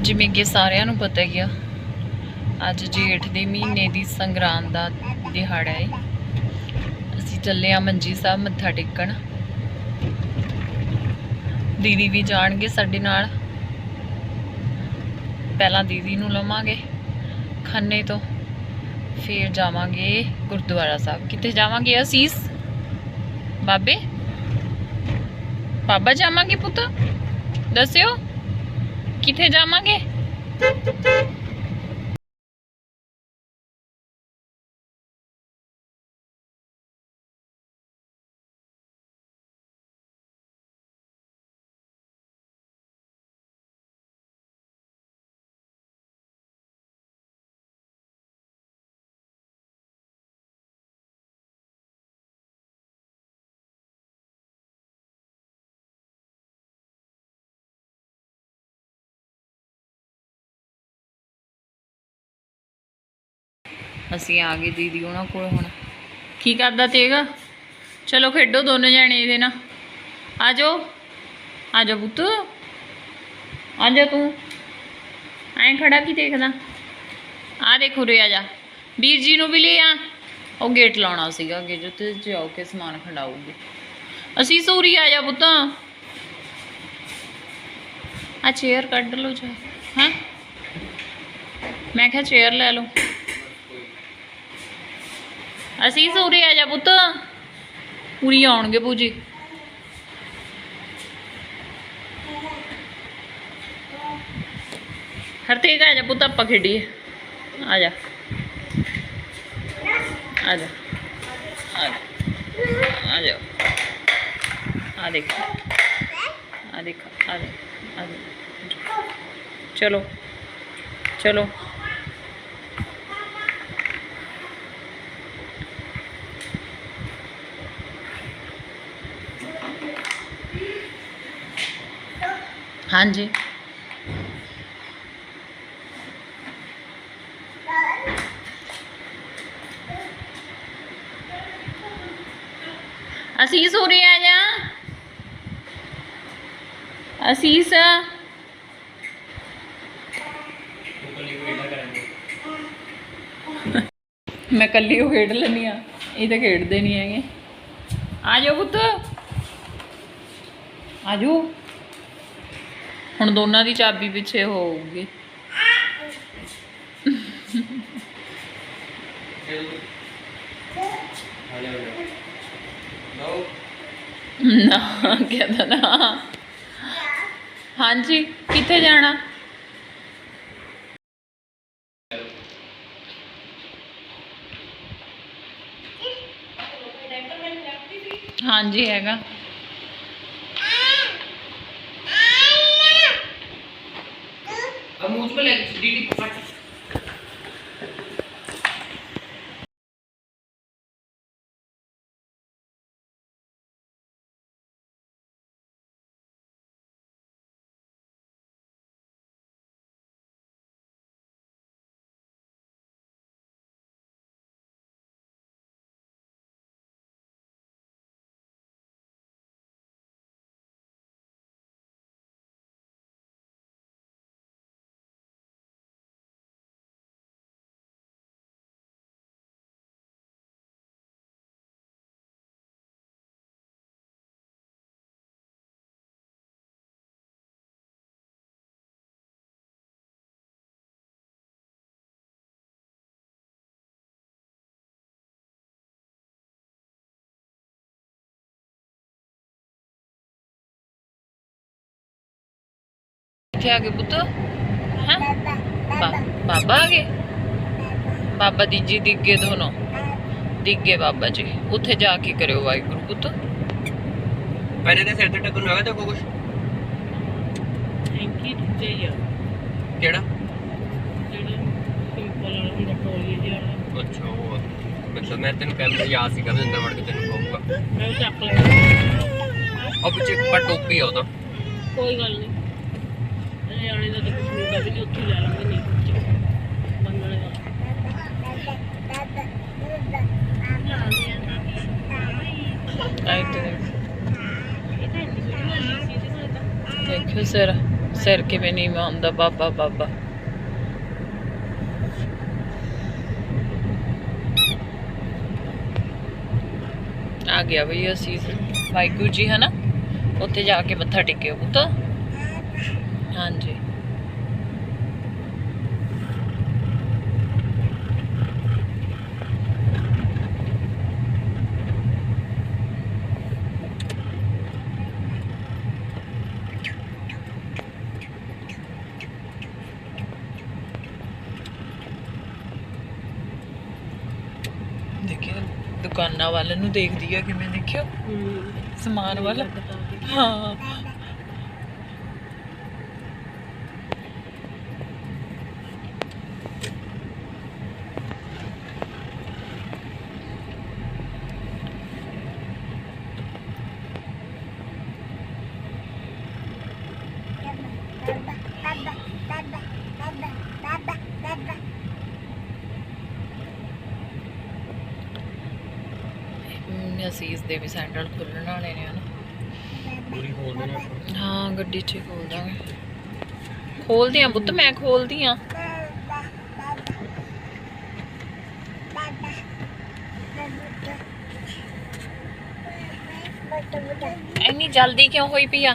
ਜਿਵੇਂ ਕਿ ਸਾਰਿਆਂ ਨੂੰ ਪਤਾ ਹੀ ਆ, ਅੱਜ ਜੇਠ ਦੇ ਮਹੀਨੇ ਦੀ ਸੰਗਰਾਂਦ ਦਾ ਦਿਹਾੜਾ ਹੈ ਅਸੀਂ ਚੱਲੇ ਆ ਮੰਜੀ ਸਾਹਿਬ ਮੱਥਾ ਟੇਕਣ। ਦੀਦੀ ਵੀ ਜਾਣਗੇ ਸਾਡੇ ਨਾਲ। ਪਹਿਲਾਂ ਦੀਦੀ ਨੂੰ ਲਵਾਂਗੇ ਖੰਨੇ ਤੋਂ। ਫਿਰ ਜਾਵਾਂਗੇ ਗੁਰਦੁਆਰਾ ਸਾਹਿਬ। ਕਿੱਥੇ ਜਾਵਾਂਗੇ ਅਸੀਸ? ਬਾਬੇ? ਬਾਬਾ ਜਾਵਾਂਗੇ ਪੁੱਤ? ਦੱਸਿਓ। ਕਿੱਥੇ ਜਾਵਾਂਗੇ? ਅਸੀਂ ਆ ਗਏ ਦੀਦੀ ਉਹਨਾਂ ਕੋਲ ਹੁਣ। ਕੀ ਕਰਦਾ ਤੇਗਾ? ਚਲੋ ਖੇਡੋ ਦੋਨੇ ਜਾਣੇ ਇਹਦੇ ਨਾਲ। ਆ ਜਾਓ। ਆ ਜਾ ਪੁੱਤ। ਆ ਜਾ ਤੂੰ। ਐਂ ਖੜਾ ਕੀ ਦੇਖਦਾ? ਆ ਦੇਖ ਉਰੇ ਆ ਜਾ। ਵੀਰ ਜੀ ਨੂੰ ਵੀ ਲੈ ਆ। ਉਹ ਗੇਟ ਲਾਉਣਾ ਸੀਗਾ, ਅੱਗੇ ਜਿੱਥੇ ਜਾਓ ਕੇ ਸਮਾਨ ਖੰਡਾਊਗੇ। ਅਸੀਂ ਸੂਰੀ ਆ ਜਾ ਪੁੱਤ। ਆ ਚੇਅਰ ਕੱਢ ਲਓ ਜਾ। ਹਾਂ? ਮੈਂ ਕਿਹਾ ਚੇਅਰ ਲੈ ਲਓ। ਅਸੀਂ ਸੂਰੇ ਆ ਜਾ ਪੁੱਤ। ਪੂਰੀ ਆਉਣਗੇ ਪੂਜੀ। ਹਰਤੇਗ ਆ ਜਾ ਪੁੱਤ, ਆਪਾਂ ਖੇਡੀਏ। ਆ ਜਾ। ਆ ਜਾ। ਆ ਜਾ। ਆ ਦੇਖ। ਆ ਦੇਖ। ਆ ਜਾ ਚਲੋ। ਚਲੋ। ਹਾਂਜੀ। ਅਸੀਸ ਹੋ ਰਿਹਾ ਜਾ। ਅਸੀਸ। ਮੈਂ ਕੱਲੀ ਉਹ ਖੇਡ ਲੈਣੀ ਆ ਇਹ ਤਾਂ ਖੇਡਦੇ ਨਹੀਂ ਹੈਗੇ। ਆ ਜਾਓ ਪੁੱਤ। ਆ ਜਾਓ। ਹੁਣ ਦੋਨਾਂ ਦੀ ਚਾਬੀ ਪਿੱਛੇ ਹੋਊਗੀ। ਨਾ ਕਹਿੰਦਾ ਨਾ। ਹਾਂਜੀ ਕਿੱਥੇ ਜਾਣਾ? ਹਾਂਜੀ ਹੈਗਾ। a multiple entity ਕਿੱਥੇ ਆ ਗਏ ਪੁੱਤ ਹੈ? ਬਾਬਾ ਆ ਗਏ? ਬਾਬਾ ਦੀ ਜੀ ਦਿੱਗੇ ਦੋਨੋਂ। ਦਿੱਗੇ ਬਾਬਾ ਜੀ। ਉੱਥੇ ਜਾ ਕੇ ਕਰਿਓ ਵਾਹਿਗੁਰੂ ਪੁੱਤ। ਪਹਿਲੇ ਦੇ ਸਿਰ ਤੇ ਟੱਕਰ ਨਾ ਤਾਂ ਕੁਝ ਥੈਂਕ ਯੂ ਜੀ ਕਿਹੜਾ? ਅੱਛਾ ਉਹ ਮਤਲਬ ਮੈਂ ਤੈਨੂੰ ਕਹਿੰਦਾ ਯਾਦ ਸੀਗਾ ਮੈਂ ਅੰਦਰ ਵੜ ਕੇ ਤੈਨੂੰ ਕਹੂੰਗਾ। ਮੈਂ ਚੱਕ ਲੈਣਾ ਉਹ ਪਿੱਛੇ ਪਰ ਟੋਪੀ ਆ ਉਹਦਾ। ਕੋਈ ਗੱਲ ਨਹੀਂ ਹਰਿਆਣੇ ਦਾ ਤਾਂ ਕੁਝ ਮਿਲਦਾ ਵੀ ਨਹੀਂ, ਉੱਥੇ ਲੈ ਲਾਂਗੇ ਨਹੀਂ ਬੰਦਣੇ ਦਾ। ਦੇਖੋ ਸਿਰ ਸਿਰ ਕਿਵੇਂ ਨਹੀਂ ਮਾਉਂਦਾ ਬਾਬਾ ਬਾਬਾ। ਆ ਗਿਆ ਬਈ ਅਸੀਂ। ਵਾਹਿਗੁਰੂ ਜੀ, ਹਨਾ? ਉੱਥੇ ਜਾ ਕੇ ਮੱਥਾ ਟੇਕਿਓ ਹਾਂਜੀ। ਦੇਖਿਓ ਦੁਕਾਨਾਂ ਵੱਲ ਨੂੰ ਦੇਖਦੀ ਆ ਕਿਵੇਂ ਦੇਖਿਓ। ਸਮਾਨ ਵੱਲ। ਹਾਂ। ਅਸੀਸ ਦੇ ਵੀ ਸੈਂਡਲ ਖੁੱਲਣ ਵਾਲੇ ਨੇ ਹਨਾ। ਪੂਰੀ ਖੋਲ ਦੇਣਾ ਹਾਂ ਗੱਡੀ 'ਚ ਹੀ ਖੋਲ ਦਾਂਗੇ ਖੋਲਦੀ ਆ ਪੁੱਤ ਮੈਂ ਖੋਲਦੀ ਆ ਇੰਨੀ ਜਲਦੀ ਕਿਉਂ ਹੋਈ ਪਈ ਆ?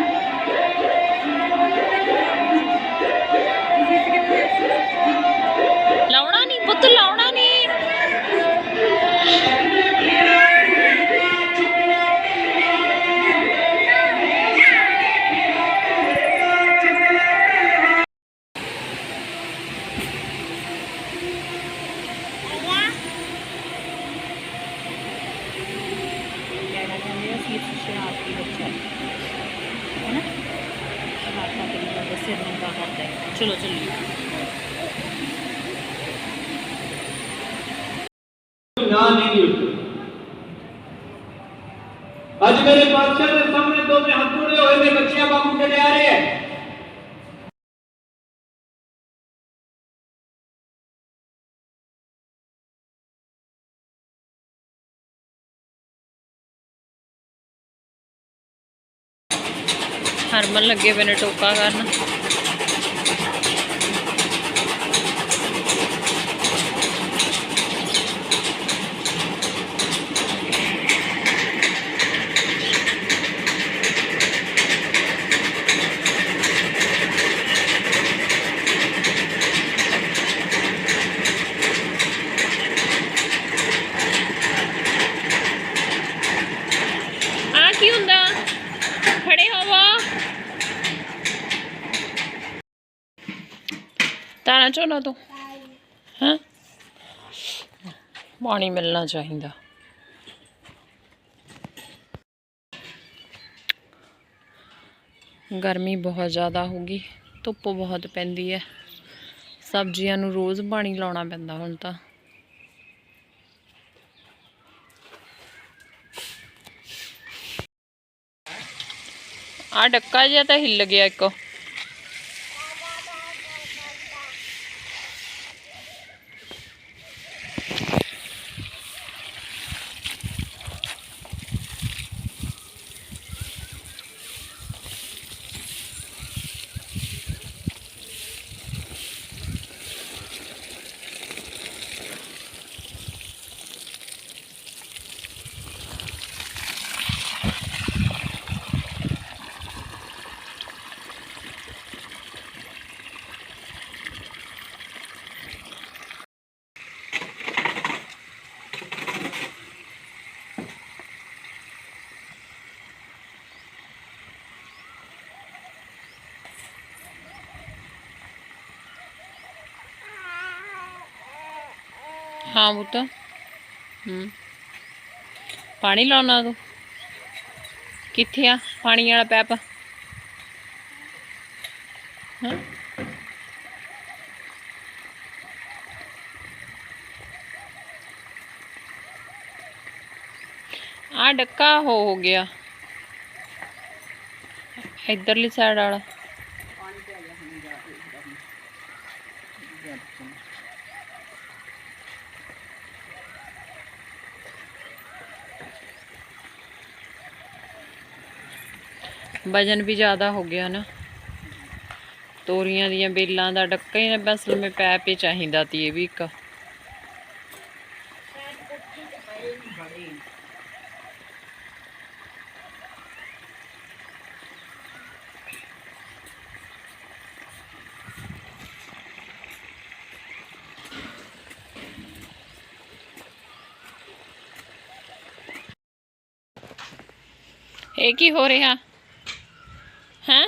ਚਲੋ ਚਲੀਏ। ਨਾ ਨਹੀਂ ਉੱਠ। ਅੱਜ ਮੇਰੇ ਪਾਤਸ਼ਾਹ ਦੇ ਸਾਹਮਣੇ ਦੋਵੇਂ ਹੱਥ ਜੋੜੇ ਹੋਏ ਨੇ, ਬੱਚਿਆਂ ਬਾਪੂ ਜਿਹੜੇ ਆ ਰਹੇ ਹੈ। ਹਰਮਨ ਲੱਗੇ ਪਏ ਨੇ ਟੋਕਾ ਕਰਨ। ਆ ਕੀ ਹੁੰਦਾ? ਖੜੇ ਹੋਵੋ ਤਾਣਾ ਚੋਣਾ ਤੂੰ? ਹਾਂ? ਪਾਣੀ ਮਿਲਣਾ ਚਾਹੀਦਾ। ਗਰਮੀ ਬਹੁਤ ਜ਼ਿਆਦਾ ਹੋਗੀ ਧੁੱਪ ਬਹੁਤ ਪੈਂਦੀ ਹੈ। ਸਬਜ਼ੀਆਂ ਨੂੰ ਰੋਜ਼ ਪਾਣੀ ਲਾਉਣਾ ਪੈਂਦਾ ਹੁਣ ਤਾਂ। ਆ ਡੱਕਾ ਜਿਹਾ ਤਾਂ ਹਿੱਲ ਗਿਆ ਇੱਕ। ਹਾਂ ਪੁੱਤ ਹੂੰ ਪਾਣੀ ਲਾਉਣਾ ਤੂੰ ਕਿੱਥੇ ਆ ਪਾਣੀ ਵਾਲਾ ਪੈਪ ਹੈਂ? ਆ ਡੱਕਾ ਹੋ ਹੋ ਗਿਆ ਇਧਰਲੀ ਸਾਈਡ ਵਾਲਾ ਵਜਨ ਵੀ ਜ਼ਿਆਦਾ ਹੋ ਗਿਆ ਨਾ। ਤੋਰੀਆਂ ਦੀਆਂ ਬੇਲਾਂ ਦਾ ਡੱਕਾ ਹੀ ਨਾ ਬਸ ਮੈਂ ਪੈਪ ਹੀ ਚਾਹੀਦਾ ਤੀ ਇਹ ਵੀ ਇੱਕ। ਇਹ ਕੀ ਹੋ ਰਿਹਾ? ਹੈਂ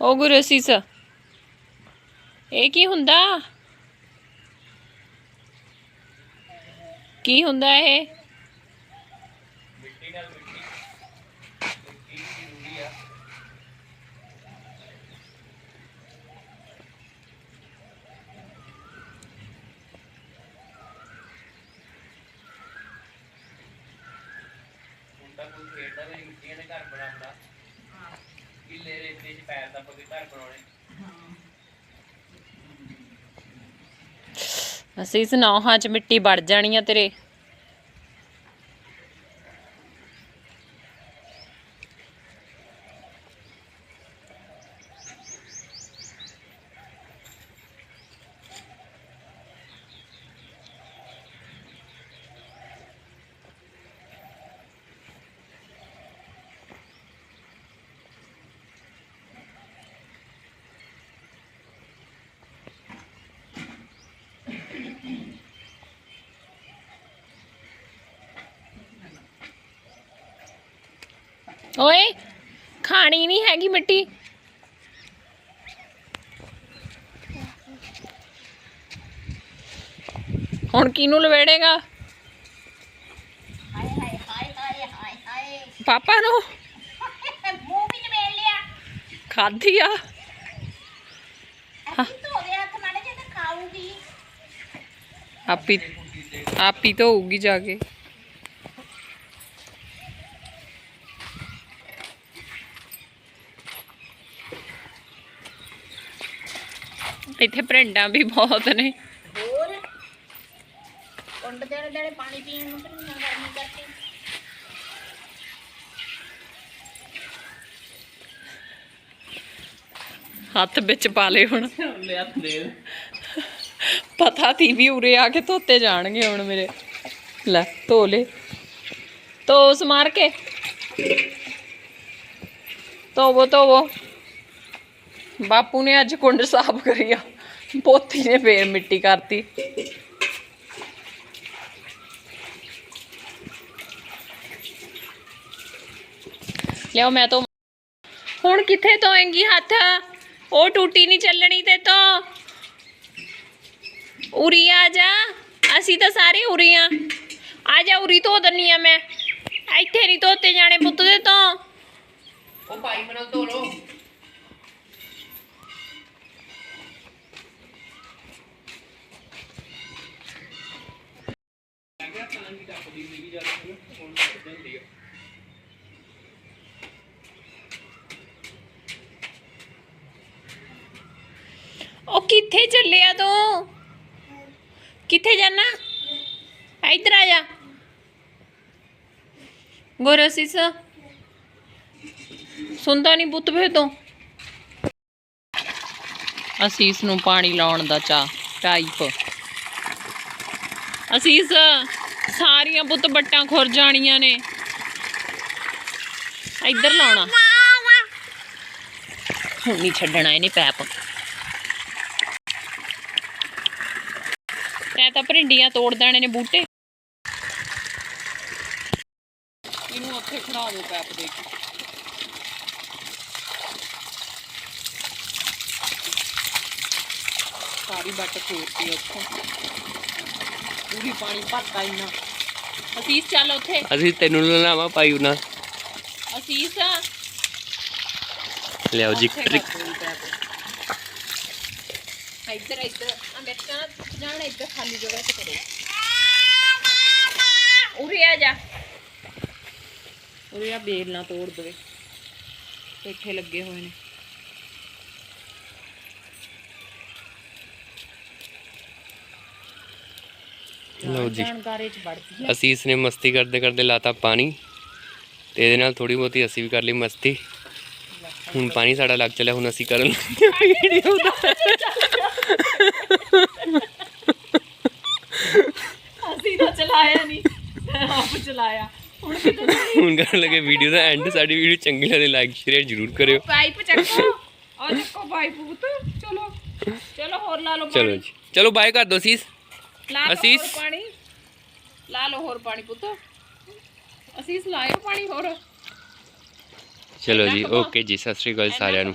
ਉਹ ਗੁਰੂ ਸੀਸ ਇਹ ਕੀ ਹੁੰਦਾ? ਕੀ ਹੁੰਦਾ ਇਹ ਮੁੰਡਾ ਕੋਈ ਖੇਡਦਾ ਵੀ ਮਿੱਟੀਆਂ ਦੇ ਘਰ ਬਣਾਉਂਦਾ ਕਿੱਲੇ ਰੇਤੇ 'ਚ ਘਰ ਬਣਾਉਣੇ ਅਸੀਂ ਸੁਣਾਓ ਹਾਂ ਚ ਮਿੱਟੀ ਵੜ ਜਾਣੀ ਆ ਤੇਰੇ। ਓਏ ਖਾਣੀ ਨਹੀਂ ਹੈਗੀ ਮਿੱਟੀ। ਹੁਣ ਕਿਹਨੂੰ ਲਵੇੜੇਗਾ? ਹਾਏ ਹਾਏ ਹਾਏ ਹਾਏ ਹਾਏ ਹਾਏ। ਪਾਪਾ ਨੂੰ। ਮੂੰਹ ਲਿਆ। ਖਾਧੀ ਆ। ਧੋ ਦੇ ਹੱਥ ਮਾੜੇ ਜੇ ਤਾਂ ਖਾਊਗੀ। ਆਪੀ ਆਪੀ ਤਾਂ ਹੋਊਗੀ ਜਾ ਕੇ। ਇੱਥੇ ਭਰਿੰਡਾਂ ਵੀ ਬਹੁਤ ਨੇ। ਹੋਰ? ਕੁੰਡ ਦੇ ਦੇ ਪਾਣੀ ਪੀਣ ਨੂੰ ਤੇ ਨਾ ਗਰਮੀ। ਕਰਕੇ ਹੱਥ ਵਿੱਚ ਪਾ ਲਏ ਹੁਣ। ਲੈ ਹੱਥ ਦੇ ਪਤਾ ਤੀ ਵੀ ਉਰੇ ਆ ਕੇ ਧੋਤੇ ਜਾਣਗੇ ਹੁਣ ਮੇਰੇ। ਲੈ ਧੋ ਲੈ। ਧੋ ਸਮਾਰ ਕੇ। ਧੋਵੋ ਧੋਵੋ। ਬਾਪੂ ਨੇ ਅੱਜ ਕੁੰਡ ਸਾਫ਼ ਕਰੀ ਆ ਪੋਤੀ ਨੇ ਫੇਰ ਮਿੱਟੀ ਕਰਤੀ। ਲਿਓ ਮੈਂ ਤੋਂ ਹੁਣ ਕਿੱਥੇ ਧੋਏਂਗੀ ਹੱਥ? ਉਹ ਟੂਟੀ ਨਹੀਂ ਚੱਲਣੀ ਤੇ ਤੋਂ। ਉਰੀ ਆ ਜਾ। ਅਸੀਂ ਤਾਂ ਸਾਰੇ ਉਰੀ ਆ। ਆ ਜਾ, ਉਰੀ ਧੋ ਦੰਨੀ ਆ ਮੈਂ। ਇੱਥੇ ਨਹੀਂ ਧੋਤੇ ਜਾਣੇ ਪੁੱਤ ਦੇ ਤੋਂ। ਉਹ ਭਾਈ ਮਨੋਂ ਧੋ ਲੋ ਉਹ ਕਿੱਥੇ ਚੱਲਿਆ ਤੂੰ? ਕਿੱਥੇ ਜਾਣਾ? ਇੱਧਰ ਆ ਜਾ। ਗੋਰਸਿਸ ਸੁਣਦਾ ਨਹੀਂ ਪੁੱਤ ਫੇ ਤੋਂ। ਅਸੀਸ ਨੂੰ ਪਾਣੀ ਲਾਉਣ ਦਾ ਚਾ ਟਾਈਪ ਅਸੀਸ। ਸਾਰੀਆਂ ਪੁੱਤ ਬੱਟਾਂ ਖੁਰ ਜਾਣੀਆਂ ਨੇ। ਇੱਧਰ ਲਾਉਣਾ। ਹੁਣ ਨਹੀਂ ਛੱਡਣਾ ਇਹਨੇ ਪੈਪ। ਤੈ ਤਾਂ ਭਰਿੰਡੀਆਂ ਤੋੜ ਦੇਣੇ ਨੇ ਬੂਟੇ। ਇਹਨੂੰ ਉੱਥੇ ਖੜਾ ਦਿਓ ਪੈਪ ਦੇ ਕੇ। ਸਾਰੀ ਬੱਟ ਖੋਰਤੀ ਉੱਥੋਂ। ਪੂਰੀ ਪਾਣੀ ਭਰਤਾ ਇੰਨਾ। ਅਸੀਸ ਚੱਲ ਉੱਥੇ। ਅਸੀਂ ਤੈਨੂੰ ਲਾਵਾਂ ਪਾਈ ਉਹਨਾਂ। ਅਸੀਸ। ਲਿਆਓ ਜੀ ਟ੍ਰਿਕ ਇੱਧਰ ਇੱਧਰ। ਆ ਜਾਣ ਇੱਧਰ ਖਾਲੀ ਜਗ੍ਹਾ ਤੇ ਕਰੋ। ਉਰੇ ਆ ਜਾ। ਉਰੇ ਆ ਬੇਲ ਨਾ ਤੋੜ ਦੇਵੇ। ਪੇਠੇ ਲੱਗੇ ਹੋਏ ਨੇ। ਲਓ ਜੀ। ਜਾਣਕਾਰੀ ਚ ਵੜਦੀ ਆ ਅਸੀਂ ਇਸਨੇ ਮਸਤੀ ਕਰਦੇ ਕਰਦੇ ਲਾਤਾ ਪਾਣੀ ਤੇ ਇਹਦੇ ਨਾਲ ਥੋੜੀ ਬਹੁਤੀ ਅਸੀਂ ਵੀ ਕਰ ਲਈ ਮਸਤੀ। ਹੁਣ ਪਾਣੀ ਸਾਡਾ ਲੱਗ ਚੱਲਿਆ ਹੁਣ ਅਸੀਂ ਕਰਨ ਵੀਡੀਓ ਦਾ। ਅਸੀਂ ਤਾਂ ਚਲਾਇਆ ਨਹੀਂ ਆਪ ਚਲਾਇਆ। ਹੁਣ ਕਿਤੇ ਹੁਣ ਕਰਨ ਲੱਗੇ ਵੀਡੀਓ ਦਾ ਐਂਡ ਸਾਡੀ ਵੀਡੀਓ ਚੰਗੀ ਲੱਗੇ ਲਾਈਕ ਸ਼ੇਅਰ ਜ਼ਰੂਰ ਕਰਿਓ। ਪਾਈਪ ਚੱਕੋ। ਆ ਦੇਖੋ ਭਾਈ ਪੁੱਤ। ਚਲੋ। ਚਲੋ ਹੋਰ ਲਾ ਲਓ ਚਲੋ ਜੀ। ਚਲੋ ਬਾਏ ਕਰ ਦੋ ਸੀਸ। ਲਾ। ਹੋਰ ਪਾਣੀ। ਲਾ ਲਓ ਹੋਰ ਪਾਣੀ ਪੁੱਤ। ਅਸੀਂ ਲਾਇਓ ਪਾਣੀ ਹੋਰ। ਚਲੋ ਜੀ ਓਕੇ ਜੀ ਸਤਿ ਸ਼੍ਰੀ ਅਕਾਲ ਸਾਰਿਆਂ ਨੂੰ।